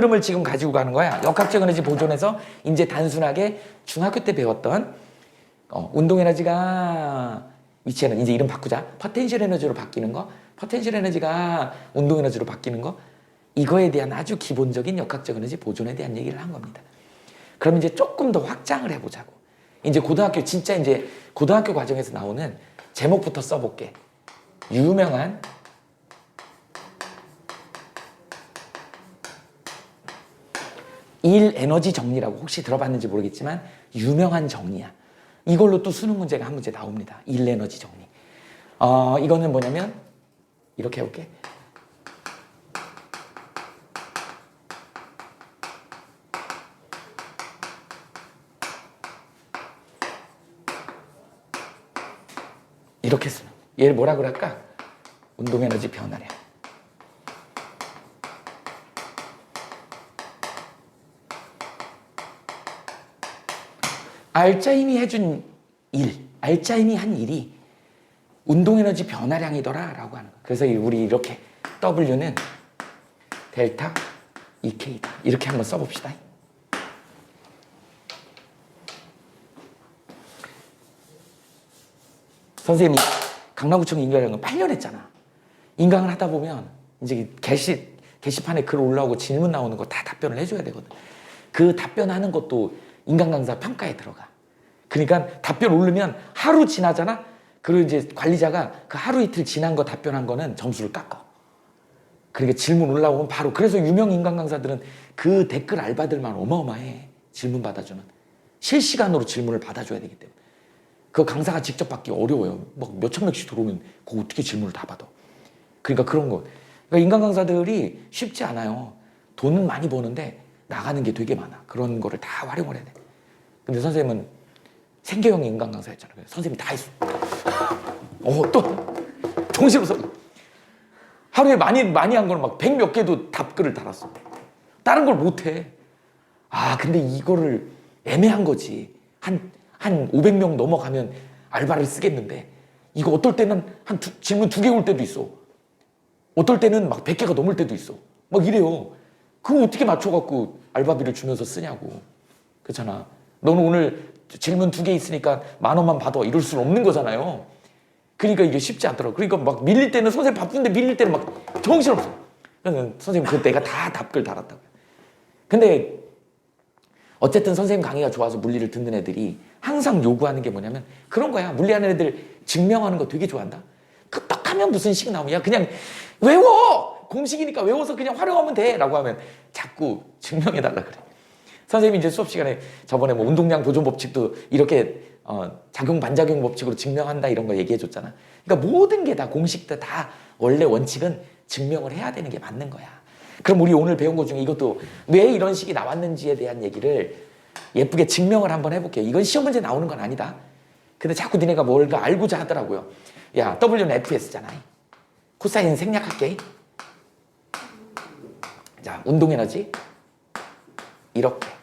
흐름을 지금 가지고 가는 거야. 역학적 에너지 보존에서 이제 단순하게 중학교 때 배웠던 어, 운동 에너지가 위치에는 이제 이름 바꾸자. 포텐셜 에너지로 바뀌는 거. 포텐셜 에너지가 운동 에너지로 바뀌는 거. 이거에 대한 아주 기본적인 역학적 에너지 보존에 대한 얘기를 한 겁니다. 그럼 이제 조금 더 확장을 해보자고. 이제 고등학교 진짜 이제 고등학교 과정에서 나오는 제목부터 써볼게. 유명한 일 에너지 정리라고 혹시 들어봤는지 모르겠지만 유명한 정리야. 이걸로 또 수능 문제가 한 문제 나옵니다. 일 에너지 정리. 어, 이거는 뭐냐면 이렇게 해볼게. 이렇게 쓰는. 얘를 뭐라 그럴까? 운동 에너지 변화량. 알짜임이 해준 일, 알짜임이 한 일이 운동 에너지 변화량이더라 라고 하는 거예요. 그래서 우리 이렇게 W는 델타 EK다. 이렇게 한번 써봅시다. 선생님이 강남구청 인강을 8년 했잖아. 인강을 하다 보면 이제 게시, 게시판에 글 올라오고 질문 나오는 거 다 답변을 해줘야 되거든. 그 답변하는 것도 인간 강사 평가에 들어가. 그러니까 답변 오르면 하루 지나잖아? 그리고 이제 관리자가 그 하루 이틀 지난 거 답변한 거는 점수를 깎아. 그러니까 질문 올라오면 바로 그래서 유명 인간 강사들은 그 댓글 알바들만 어마어마해. 질문 받아주는. 실시간으로 질문을 받아줘야 되기 때문에. 그 강사가 직접 받기 어려워요. 막 몇천 명씩 들어오면 그 어떻게 질문을 다 받아. 그러니까 그런 거. 그러니까 인간 강사들이 쉽지 않아요. 돈은 많이 버는데 나가는 게 되게 많아. 그런 거를 다 활용을 해야 돼. 근데 선생님은 생계형 인간 강사였잖아요. 선생님이 다 했어. 어, 또 정신없어. 하루에 많이 많이 한 거는 막백 몇 개도 답글을 달았어. 다른 걸 못 해. 아, 근데 이거를 애매한 거지. 한, 한 500명 넘어가면 알바를 쓰겠는데, 이거 어떨 때는 한 두- 질문 두 개 올 때도 있어. 어떨 때는 막 100개가 넘을 때도 있어. 막 이래요. 그거 어떻게 맞춰갖고 알바비를 주면서 쓰냐고. 그렇잖아. 너는 오늘 질문 두 개 있으니까 만 원만 받아. 이럴 수는 없는 거잖아요. 그러니까 이게 쉽지 않더라고. 그러니까 막 밀릴 때는 선생님 바쁜데 밀릴 때는 막 정신없어. 그래서 선생님 그 내가 다 답글 달았다고요. 근데 어쨌든 선생님 강의가 좋아서 물리를 듣는 애들이 항상 요구하는 게 뭐냐면 그런 거야. 물리하는 애들 증명하는 거 되게 좋아한다. 급박하면 무슨 식 나오면 야 그냥 외워! 공식이니까 외워서 그냥 활용하면 돼! 라고 하면 자꾸 증명해달라 그래. 선생님이 이제 수업 시간에 저번에 뭐 운동량 보존 법칙도 이렇게 어, 작용 반작용 법칙으로 증명한다 이런 거 얘기해 줬잖아. 그러니까 모든 게 다 공식들 다 원래 원칙은 증명을 해야 되는 게 맞는 거야. 그럼 우리 오늘 배운 것 중에 이것도 왜 이런 식이 나왔는지에 대한 얘기를 예쁘게 증명을 한번 해볼게요. 이건 시험 문제 나오는 건 아니다. 근데 자꾸 니네가 뭘까 알고자 하더라고요. 야, W는 FS잖아. 코사인 생략할게. 자, 운동 에너지. 이렇게.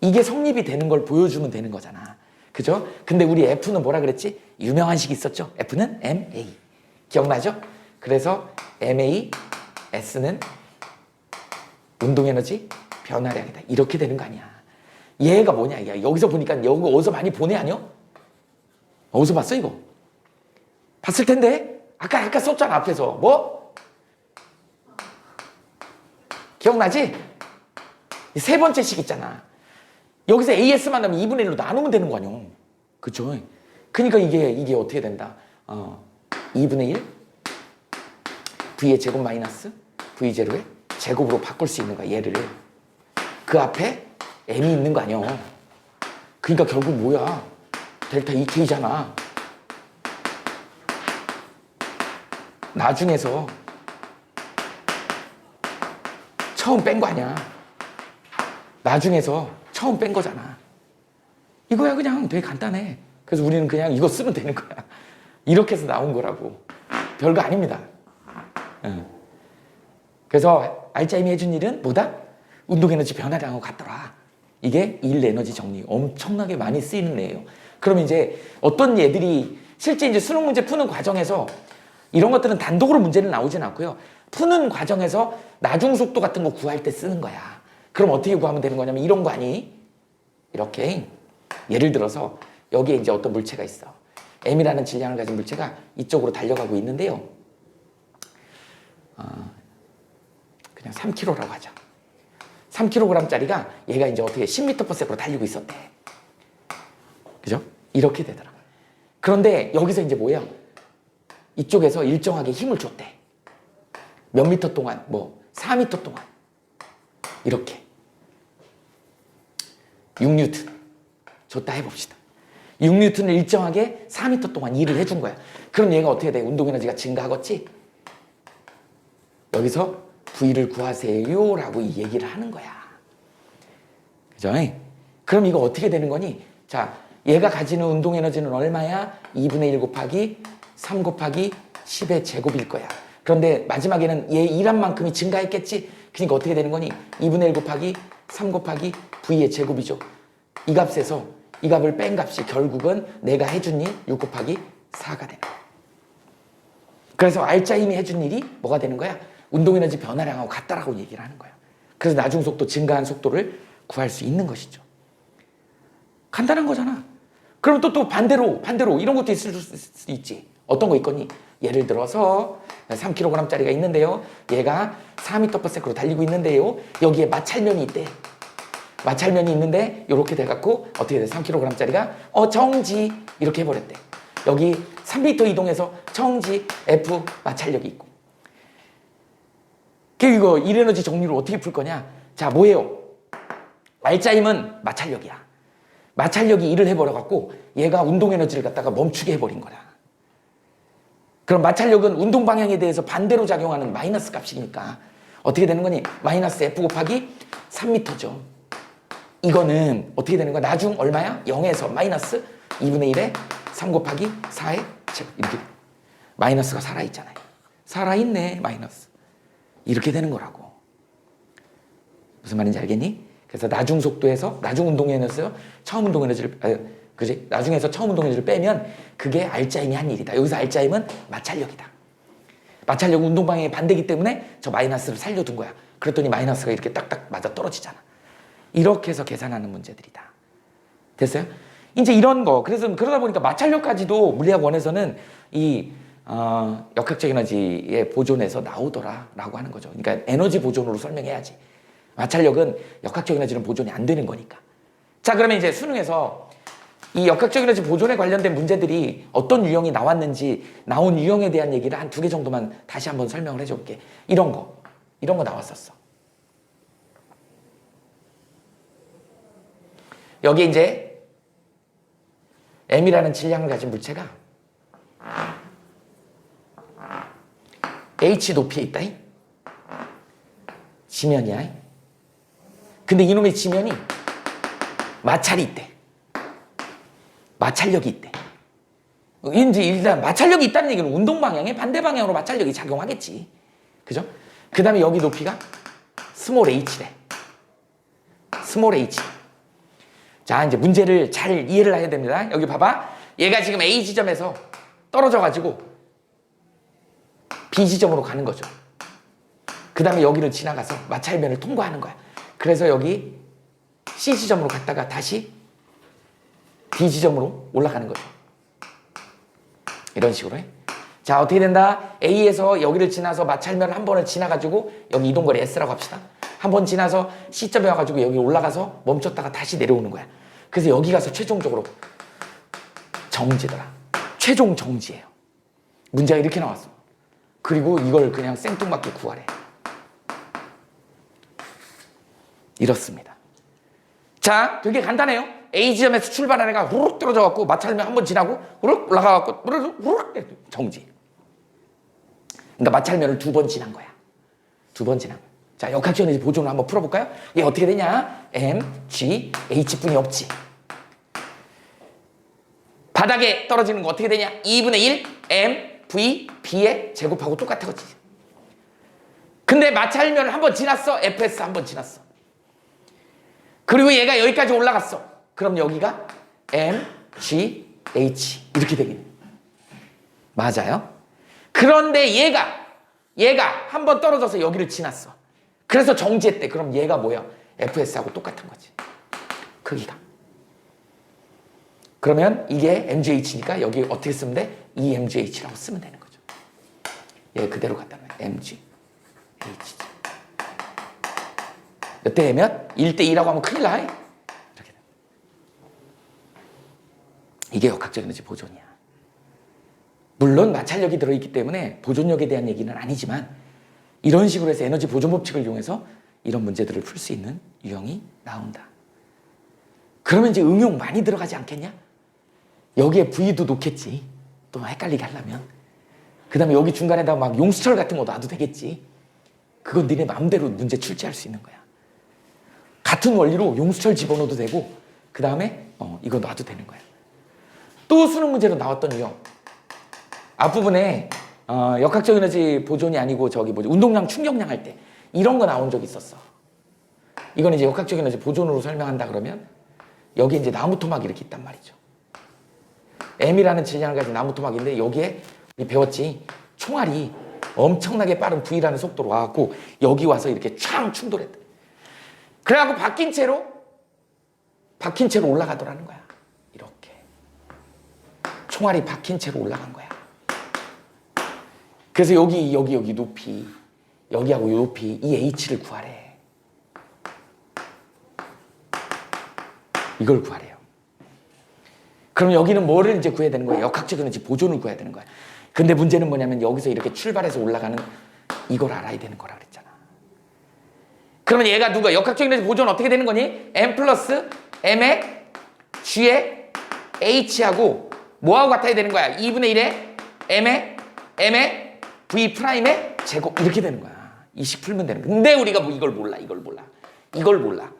이게 성립이 되는 걸 보여주면 되는 거잖아. 그죠? 근데 우리 F는 뭐라 그랬지? 유명한 식 있었죠? F는 MA. 기억나죠? 그래서 MA, S는 운동 에너지 변화량이다. 이렇게 되는 거 아니야. 얘가 뭐냐? 야, 여기서 보니까 여기 어디서 많이 보내 아니요? 어디서 봤어 이거? 봤을 텐데? 아까 아까 썼잖아 앞에서. 뭐? 기억나지? 이세 번째 식 있잖아. 여기서 AS만 하면 2분의 1로 나누면 되는 거 아니야. 그쵸? 그러니까 이게, 이게 어떻게 된다? 어, 2분의 1? V의 제곱 마이너스 V0의 제곱으로 바꿀 수 있는 거야, 얘를. 그 앞에 M이 있는 거 아니야. 그러니까 결국 뭐야? 델타 2K잖아. 나중에서 처음 뺀 거 아니야. 나중에서 처음 뺀 거잖아. 이거야 그냥 되게 간단해. 그래서 우리는 그냥 이거 쓰면 되는 거야. 이렇게 해서 나온 거라고. 별거 아닙니다. 응. 그래서 알짜임이 해준 일은 뭐다? 운동에너지 변화량하고 같더라. 이게 일 에너지 정리 엄청나게 많이 쓰이는 애예요. 그럼 이제 어떤 얘들이 실제 이제 수능 문제 푸는 과정에서 이런 것들은 단독으로 문제는 나오진 않고요. 푸는 과정에서 나중 속도 같은 거 구할 때 쓰는 거야. 그럼 어떻게 구하면 되는 거냐면 이런 거 아니? 이렇게 예를 들어서 여기에 이제 어떤 물체가 있어. m이라는 질량을 가진 물체가 이쪽으로 달려가고 있는데요. 어, 그냥 3kg라고 하자. 3kg짜리가 얘가 이제 어떻게 10m/s로 달리고 있었대. 그죠? 이렇게 되더라. 그런데 여기서 이제 뭐예요? 이쪽에서 일정하게 힘을 줬대. 몇 미터 동안, 뭐 4미터 동안 이렇게 6뉴턴 줬다 해봅시다. 6뉴턴을 일정하게 4미터 동안 일을 해준 거야. 그럼 얘가 어떻게 돼? 운동 에너지가 증가하겠지? 여기서 V를 구하세요 라고 이 얘기를 하는 거야. 그죠? 그럼 이거 어떻게 되는 거니? 자, 얘가 가지는 운동 에너지는 얼마야? 2분의 1 곱하기 3 곱하기 10의 제곱일 거야. 그런데 마지막에는 얘 일한 만큼이 증가했겠지? 그러니까 어떻게 되는 거니? 2분의 1 곱하기 3 곱하기 V의 제곱이죠. 이 값에서 이 값을 뺀 값이 결국은 내가 해준 일 6 곱하기 4가 되는 거야. 그래서 알짜 힘이 해준 일이 뭐가 되는 거야? 운동에너지 변화량하고 같다라고 얘기를 하는 거야. 그래서 나중 속도 증가한 속도를 구할 수 있는 것이죠. 간단한 거잖아. 그럼 또, 또 반대로, 반대로 이런 것도 있을 수 있지. 어떤 거 있거니? 예를 들어서 3kg짜리가 있는데요. 얘가 4m/s로 달리고 있는데요. 여기에 마찰면이 있대. 마찰면이 있는데 이렇게 돼갖고 어떻게 돼? 3kg짜리가 어 정지 이렇게 해버렸대. 여기 3m 이동해서 정지 F 마찰력이 있고. 그 이거 일에너지 정리를 어떻게 풀 거냐? 자 뭐예요? 알짜임은 마찰력이야. 마찰력이 일을 해버려갖고 얘가 운동 에너지를 갖다가 멈추게 해버린 거야. 그럼 마찰력은 운동 방향에 대해서 반대로 작용하는 마이너스 값이니까 어떻게 되는 거니? 마이너스 F 곱하기 3m죠. 이거는 어떻게 되는 거야? 나중 얼마야? 0에서 마이너스 2분의 1에 3 곱하기 4의 제곱 이렇게 마이너스가 살아있잖아요. 살아있네 마이너스 이렇게 되는 거라고. 무슨 말인지 알겠니? 그래서 나중 속도에서 나중 운동 에너지에서 처음 운동 에너지를 아, 그지? 나중에서 처음 운동 에너지를 빼면 그게 알짜임이 한 일이다. 여기서 알짜임은 마찰력이다. 마찰력 운동 방향이 반대기 때문에 저 마이너스를 살려둔 거야. 그랬더니 마이너스가 이렇게 딱딱 맞아 떨어지잖아. 이렇게 해서 계산하는 문제들이다. 됐어요? 이제 이런 거 그래서 그러다 보니까 마찰력까지도 물리학 원에서는 이 어, 역학적 에너지의 보존에서 나오더라라고 하는 거죠. 그러니까 에너지 보존으로 설명해야지. 마찰력은 역학적 에너지는 보존이 안 되는 거니까. 자, 그러면 이제 수능에서 이 역학적 에너지 보존에 관련된 문제들이 어떤 유형이 나왔는지 나온 유형에 대한 얘기를 한 두 개 정도만 다시 한번 설명을 해줄게. 이런 거, 이런 거 나왔었어. 여기 이제 M이라는 질량을 가진 물체가 H 높이에 있다. 지면이야. 근데 이놈의 지면이 마찰이 있대. 마찰력이 있대. 이제 일단 마찰력이 있다는 얘기는 운동 방향에 반대 방향으로 마찰력이 작용하겠지. 그죠? 그 다음에 여기 높이가 스몰 h래. 스몰 h. 자, 이제 문제를 잘 이해를 해야 됩니다. 여기 봐봐. 얘가 지금 A 지점에서 떨어져가지고 B 지점으로 가는 거죠. 그 다음에 여기를 지나가서 마찰면을 통과하는 거야. 그래서 여기 C 지점으로 갔다가 다시 B 지점으로 올라가는 거죠. 이런 식으로 해. 자, 어떻게 된다? A에서 여기를 지나서 마찰면을 한 번을 지나가지고 여기 이동거리 S라고 합시다. 한 번 지나서 C점에 와가지고 여기 올라가서 멈췄다가 다시 내려오는 거야. 그래서 여기 가서 최종적으로 정지더라. 최종 정지예요. 문제가 이렇게 나왔어. 그리고 이걸 그냥 생뚱맞게 구하래. 이렇습니다. 자, 되게 간단해요. A 지점에서 출발한 애가 후룩 떨어져 갖고 마찰면 한 번 지나고 후룩 올라가 갖고 후룩 정지. 그러니까 마찰면을 두 번 지난 거야. 두 번 지난. 거야. 자, 에너지 보존을 한번 풀어볼까요? 이게 어떻게 되냐? M, G, H뿐이 없지. 바닥에 떨어지는 거 어떻게 되냐? 2분의 1 M, V, B의 제곱하고 똑같아거지. 근데 마찰면을 한번 지났어. FS 한번 지났어. 그리고 얘가 여기까지 올라갔어. 그럼 여기가 M, G, H 이렇게 되겠네. 맞아요. 그런데 얘가 얘가 한 번 떨어져서 여기를 지났어. 그래서 정지했대. 그럼 얘가 뭐야? FS하고 똑같은 거지. 크기가. 그러면 이게 MGH니까 여기 어떻게 쓰면 돼? EMGH라고 쓰면 되는 거죠. 얘 그대로 갖다 놔요. MGH. 몇 대 몇? 1대 2라고 하면 큰일 나. 이렇게 돼. 이게 역학적 에너지 보존이야. 물론 마찰력이 들어있기 때문에 보존력에 대한 얘기는 아니지만 이런 식으로 해서 에너지 보존 법칙을 이용해서 이런 문제들을 풀 수 있는 유형이 나온다. 그러면 이제 응용 많이 들어가지 않겠냐? 여기에 V도 놓겠지. 또 헷갈리게 하려면. 그 다음에 여기 중간에다 막 용수철 같은 거 놔도 되겠지. 그건 니네 마음대로 문제 출제할 수 있는 거야. 같은 원리로 용수철 집어넣어도 되고, 그 다음에 어, 이거 놔도 되는 거야. 또 수능 문제로 나왔던 유형. 앞부분에 어, 역학적 에너지 보존이 아니고 저기 뭐지 운동량 충격량 할 때 이런 거 나온 적 있었어. 이건 이제 역학적 에너지 보존으로 설명한다 그러면 여기 이제 나무 토막 이렇게 있단 말이죠. M이라는 질량을 가진 나무 토막인데 여기에 우리 배웠지 총알이 엄청나게 빠른 V라는 속도로 와갖고 여기 와서 이렇게 촥 충돌했다. 그래갖고 박힌 채로 박힌 채로 올라가더라는 거야. 총알이 박힌 채로 올라간 거야. 그래서 여기 여기 여기 높이 여기하고 이 높이 이 H를 구하래. 이걸 구하래요. 그럼 여기는 뭐를 이제 구해야 되는 거예요? 역학적 에너지 보존을 구해야 되는 거야. 근데 문제는 뭐냐면 여기서 이렇게 출발해서 올라가는 이걸 알아야 되는 거라 그랬잖아. 그러면 얘가 누가 역학적 에너지 보존 어떻게 되는 거니? M 플러스 M에 G에 H하고 뭐하고 같아야 되는 거야? 2분의 1에 M에 M에 V 프라임에 제곱 이렇게 되는 거야. 이 식 풀면 되는 거야. 근데 우리가 뭐 이걸 몰라. 이걸 몰라. 이걸 몰라.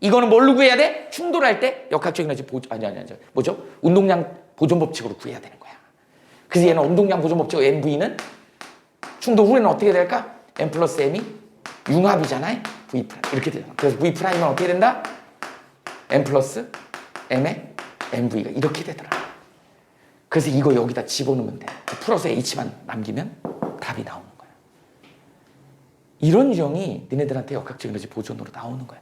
이거는 뭘로 구해야 돼? 충돌할 때 역학적 에너지 보존 아니 아니 아니 뭐죠? 운동량 보존 법칙으로 구해야 되는 거야. 그래서 얘는 운동량 보존 법칙 MV는 충돌 후에는 어떻게 될까? M 플러스 M이 융합이잖아요. V 프라임 이렇게 되잖아. 그래서 V 프라임은 어떻게 된다? M 플러스 M의 MV가 이렇게 되더라. 그래서 이거 여기다 집어넣으면 돼. 풀어서 H만 남기면 답이 나오는 거야. 이런 유형이 니네들한테 역학적 에너지 보존으로 나오는 거야.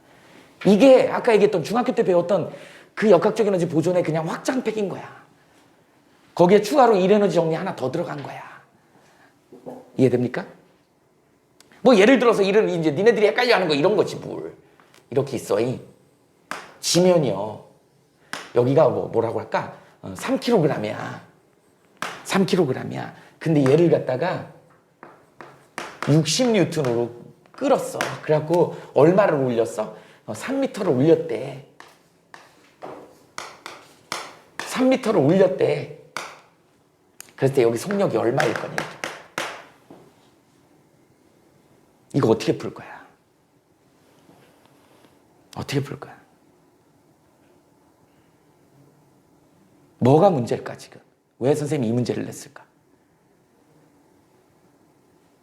이게 아까 얘기했던 중학교 때 배웠던 그 역학적 에너지 보존의 그냥 확장팩인 거야. 거기에 추가로 일 에너지 정리 하나 더 들어간 거야. 이해됩니까? 뭐 예를 들어서 이런 이제 니네들이 헷갈려 하는 거 이런 거지 뭘. 이렇게 있어. 이 지면이요. 여기가 뭐 뭐라고 할까? 어, 3kg이야. 3kg이야. 근데 얘를 갖다가 60뉴턴으로 끌었어. 그래갖고 얼마를 올렸어? 어, 3m를 올렸대. 3m를 올렸대. 그랬을 때 여기 속력이 얼마일 거냐? 이거 어떻게 풀 거야? 어떻게 풀 거야? 뭐가 문제일까 지금? 왜 선생님이 이 문제를 냈을까?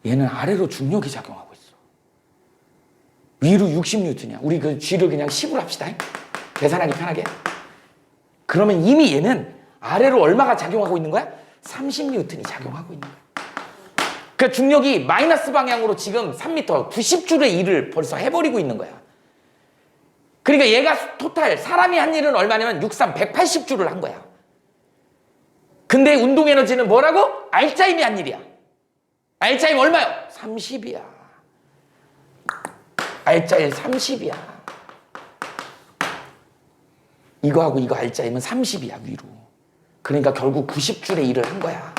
얘는 아래로 중력이 작용하고 있어. 위로 60뉴턴이야. 우리 그 G를 그냥 10으로 합시다. 계산하기 편하게. 그러면 이미 얘는 아래로 얼마가 작용하고 있는 거야? 30뉴턴이 작용하고 있는 거야. 그 중력이 마이너스 방향으로 지금 3m, 90줄의 일을 벌써 해버리고 있는 거야. 그러니까 얘가 토탈 사람이 한 일은 얼마냐면 63, 180줄을 한 거야. 근데 운동 에너지는 뭐라고? 알짜임이 한 일이야. 알짜임 얼마요? 30이야. 알짜임 30이야. 이거하고 이거 알짜임은 30이야, 위로. 그러니까 결국 90줄의 일을 한 거야.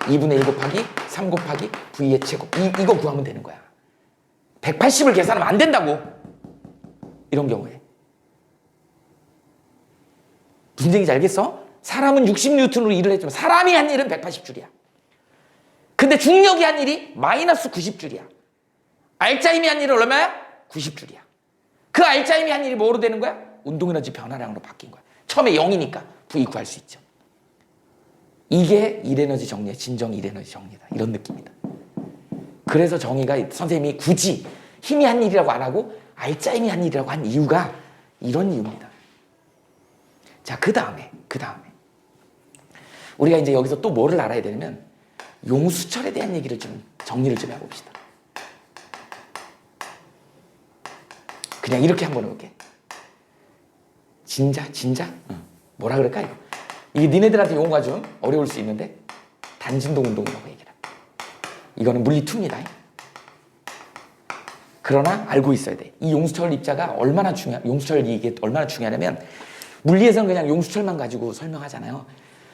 2분의 1 곱하기 3 곱하기 V의 제곱. 이, 이거 구하면 되는 거야. 180을 계산하면 안 된다고. 이런 경우에. 무슨 얘기인지 알겠어? 사람은 60뉴턴으로 일을 했지만 사람이 한 일은 180줄이야. 근데 중력이 한 일이 마이너스 90줄이야. 알짜임이 한 일은 얼마야? 90줄이야. 그 알짜임이 한 일이 뭐로 되는 거야? 운동 에너지 변화량으로 바뀐 거야. 처음에 0이니까 V 구할 수 있죠. 이게 일에너지 정리의 진정 일에너지 정리다. 이런 느낌이다. 그래서 정의가 선생님이 굳이 힘이 한 일이라고 안 하고 알짜임이 한 일이라고 한 이유가 이런 이유입니다. 자, 그 다음에, 그 다음에. 우리가 이제 여기서 또 뭐를 알아야 되냐면 용수철에 대한 얘기를 좀 정리를 좀 해봅시다. 그냥 이렇게 한번 해볼게. 진자, 진자? 뭐라 그럴까, 이거? 이게 니네들한테 용어가 좀 어려울 수 있는데, 단진동 운동이라고 얘기를 합니다. 이거는 물리투입니다. 그러나 알고 있어야 돼. 이 용수철 입자가 얼마나 중요, 용수철 이게 얼마나 중요하냐면, 물리에서는 그냥 용수철만 가지고 설명하잖아요.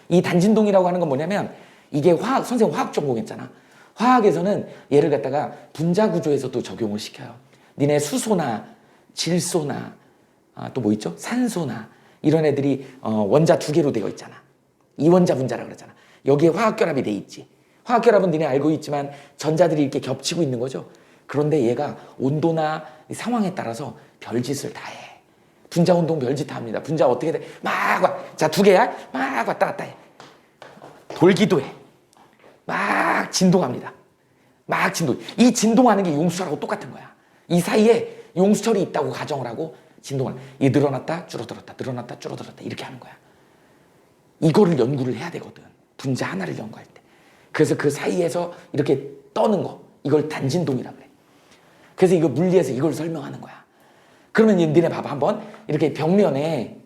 이 단진동이라고 하는 건 뭐냐면, 이게 화학, 선생님 화학 전공했잖아. 화학에서는 얘를 갖다가 분자 구조에서도 적용을 시켜요. 니네 수소나 질소나 아, 또 뭐 있죠? 산소나 이런 애들이 어, 원자 두 개로 되어 있잖아. 이원자 분자라 그러잖아. 여기에 화학 결합이 돼 있지. 화학 결합은 니네 알고 있지만 전자들이 이렇게 겹치고 있는 거죠. 그런데 얘가 온도나 상황에 따라서 별짓을 다 해. 분자 운동 별짓 다 합니다. 분자 어떻게 돼? 막 와. 자, 두 개야. 막 왔다 갔다 해. 돌기도 해. 막 진동합니다. 막 진동. 이 진동하는 게 용수철하고 똑같은 거야. 이 사이에 용수철이 있다고 가정을 하고 진동을. 이 늘어났다 줄어들었다 늘어났다 줄어들었다 이렇게 하는 거야. 이거를 연구를 해야 되거든. 분자 하나를 연구할 때. 그래서 그 사이에서 이렇게 떠는 거. 이걸 단진동이라 그래. 그래서 이거 물리에서 이걸 설명하는 거야. 그러면 니네 봐봐 한번 이렇게 벽면에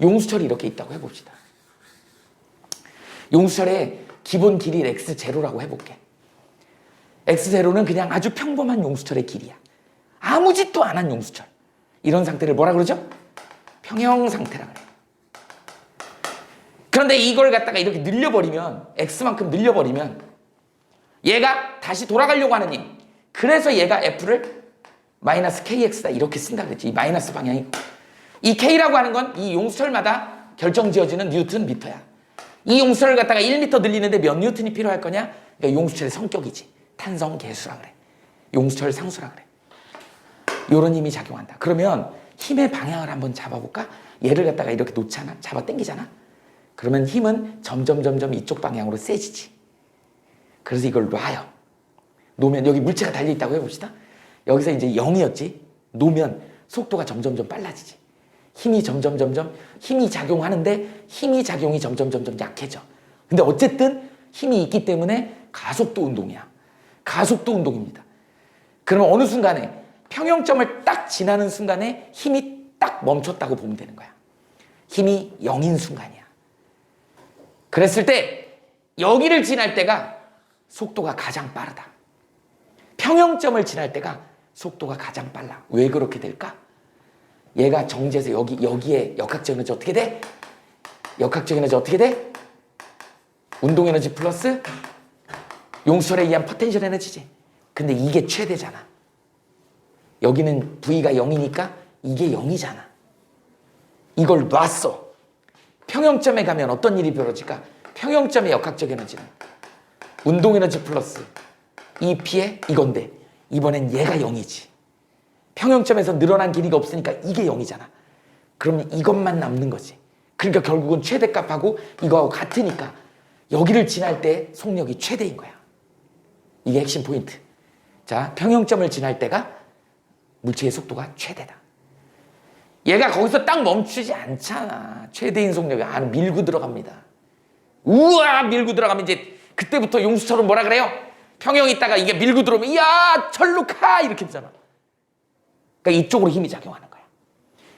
용수철이 이렇게 있다고 해봅시다. 용수철의 기본 길이 x0라고 해볼게. x0는 그냥 아주 평범한 용수철의 길이야. 아무 짓도 안 한 용수철. 이런 상태를 뭐라 그러죠? 평형 상태라 그래. 그런데 이걸 갖다가 이렇게 늘려버리면 x만큼 늘려버리면 얘가 다시 돌아가려고 하는 힘. 그래서 얘가 f를 마이너스 kx다 이렇게 쓴다 그랬지. 이 마이너스 방향이고. 이 k라고 하는 건 이 용수철마다 결정지어지는 뉴턴 미터야. 이 용수철을 갖다가 1m 늘리는데 몇 뉴턴이 필요할 거냐? 그러니까 용수철의 성격이지. 탄성 계수라 그래. 용수철 상수라 그래. 요런 힘이 작용한다. 그러면 힘의 방향을 한번 잡아볼까? 얘를 갖다가 이렇게 놓잖아. 잡아 당기잖아. 그러면 힘은 점점 점점 이쪽 방향으로 세지지. 그래서 이걸 놔요. 놓으면 여기 물체가 달려 있다고 해봅시다. 여기서 이제 0이었지. 놓으면 속도가 점점 점 빨라지지. 힘이 점점 점점 힘이 작용하는데 힘이 작용이 점점 점점 약해져. 근데 어쨌든 힘이 있기 때문에 가속도 운동이야. 가속도 운동입니다. 그러면 어느 순간에 평형점을 딱 지나는 순간에 힘이 딱 멈췄다고 보면 되는 거야. 힘이 0인 순간이야. 그랬을 때 여기를 지날 때가 속도가 가장 빠르다. 평형점을 지날 때가 속도가 가장 빨라. 왜 그렇게 될까? 얘가 정지해서 여기 여기에 역학적 에너지 어떻게 돼? 역학적 에너지 어떻게 돼? 운동 에너지 플러스 용수철에 의한 포텐셜 에너지지. 근데 이게 최대잖아. 여기는 V가 0이니까 이게 0이잖아. 이걸 놨어. 평형점에 가면 어떤 일이 벌어질까? 평형점의 역학적 에너지는 운동 에너지 플러스 이 P에 이건데 이번엔 얘가 0이지. 평형점에서 늘어난 길이가 없으니까 이게 0이잖아. 그러면 이것만 남는 거지. 그러니까 결국은 최대값하고 이거하고 같으니까 여기를 지날 때 속력이 최대인 거야. 이게 핵심 포인트. 자, 평형점을 지날 때가 물체의 속도가 최대다. 얘가 거기서 딱 멈추지 않잖아. 최대인 속력이 안 밀고 들어갑니다. 우와 밀고 들어가면 이제 그때부터 용수철은 뭐라 그래요? 평형 있다가 이게 밀고 들어오면 야 철로 가 이렇게 되잖아. 그러니까 이쪽으로 힘이 작용하는 거야.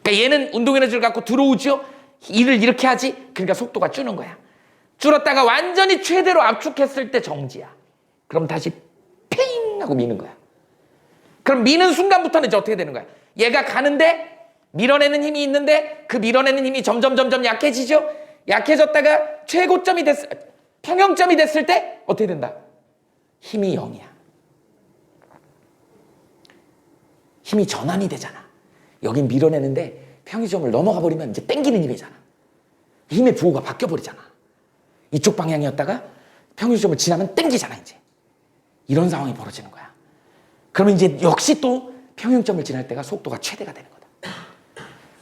그러니까 얘는 운동 에너지를 갖고 들어오죠. 일을 이렇게 하지. 그러니까 속도가 줄는 거야. 줄었다가 완전히 최대로 압축했을 때 정지야. 그럼 다시 핑 하고 미는 거야. 그럼 미는 순간부터는 이제 어떻게 되는 거야? 얘가 가는데 밀어내는 힘이 있는데 그 밀어내는 힘이 점점 점점 약해지죠. 약해졌다가 최고점이 됐 평형점이 됐을 때 어떻게 된다? 힘이 0이야. 힘이 전환이 되잖아. 여긴 밀어내는데 평형점을 넘어가 버리면 이제 땡기는 힘이잖아. 힘의 부호가 바뀌어 버리잖아. 이쪽 방향이었다가 평형점을 지나면 땡기잖아 이제. 이런 상황이 벌어지는 거야. 그러면 이제 역시 또 평형점을 지날 때가 속도가 최대가 되는 거다.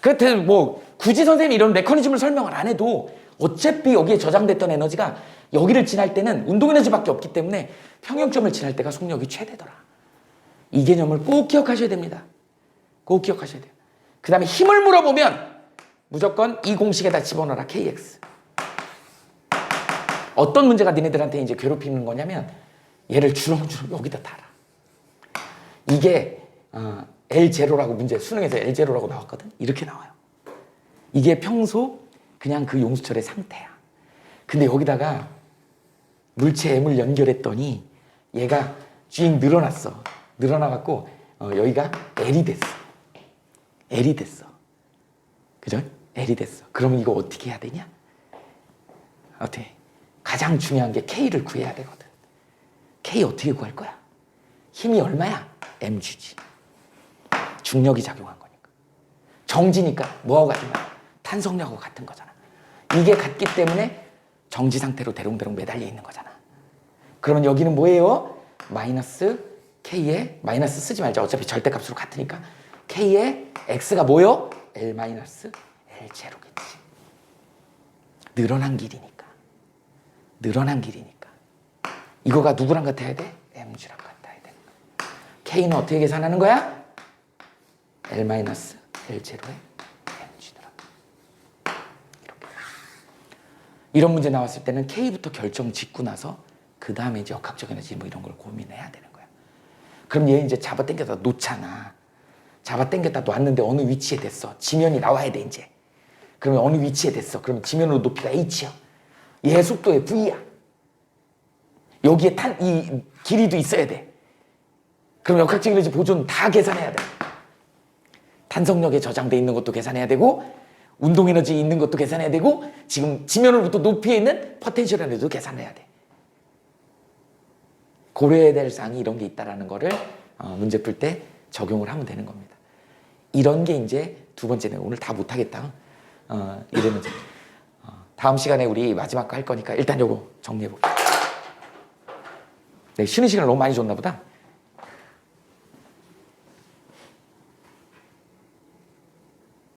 그때 뭐 굳이 선생님이 이런 메커니즘을 설명을 안 해도 어차피 여기에 저장됐던 에너지가 여기를 지날 때는 운동 에너지밖에 없기 때문에 평형점을 지날 때가 속력이 최대더라. 이 개념을 꼭 기억하셔야 됩니다. 꼭 기억하셔야 돼요. 그 다음에 힘을 물어보면 무조건 이 공식에다 집어넣어라 KX. 어떤 문제가 니네들한테 이제 괴롭히는 거냐면 얘를 주렁주렁 여기다 달아. 이게 어, L0라고 문제 수능에서 L0라고 나왔거든. 이렇게 나와요. 이게 평소 그냥 그 용수철의 상태야. 근데 여기다가 물체 M을 연결했더니 얘가 쭉 늘어났어. 늘어나갖고 어, 여기가 L이 됐어. L이 됐어. 그죠? L이 됐어. 그러면 이거 어떻게 해야 되냐? 어떻게? 가장 중요한 게 K를 구해야 되거든. K 어떻게 구할 거야? 힘이 얼마야? mg지. 중력이 작용한 거니까. 정지니까 뭐하고 같은 거야? 탄성력하고 같은 거잖아. 이게 같기 때문에 정지 상태로 대롱대롱 매달려 있는 거잖아. 그러면 여기는 뭐예요? 마이너스 k에 마이너스 쓰지 말자. 어차피 절대값으로 같으니까 k에 x가 뭐요? l 마이너스 l 제로겠지. 늘어난 길이니까. 늘어난 길이니까. 이거가 누구랑 같아야 돼? mg랑 같아야 되는 k는 어떻게 계산하는 거야? l 마이너스 l 제로에 mg더라. 이렇게. 이런 문제 나왔을 때는 k부터 결정 짓고 나서 그 다음에 이제 역학적 에너지 뭐 이런 걸 고민해야 되는 거야. 그럼 얘 이제 잡아 당겨다 놓잖아. 잡아 당겼다 놨는데 어느 위치에 됐어. 지면이 나와야 돼 이제. 그러면 어느 위치에 됐어. 그러면 지면으로 높이가 h야. 얘 속도의 v야. 여기에 탄, 이 길이도 있어야 돼. 그럼 역학적 에너지 보존 다 계산해야 돼. 탄성력에 저장돼 있는 것도 계산해야 되고 운동 에너지 있는 것도 계산해야 되고 지금 지면으로부터 높이에 있는 포텐셜 에너지도 계산해야 돼. 고려해야 될 사항이 이런 게 있다라는 거를 어, 문제 풀 때 적용을 하면 되는 겁니다. 이런 게 이제 두 번째는 오늘 다 못하겠다. 어, 이런 문제. 어, 다음 시간에 우리 마지막 거 할 거니까 일단 요거 정리해 볼게요. 네, 쉬는 시간을 너무 많이 줬나 보다.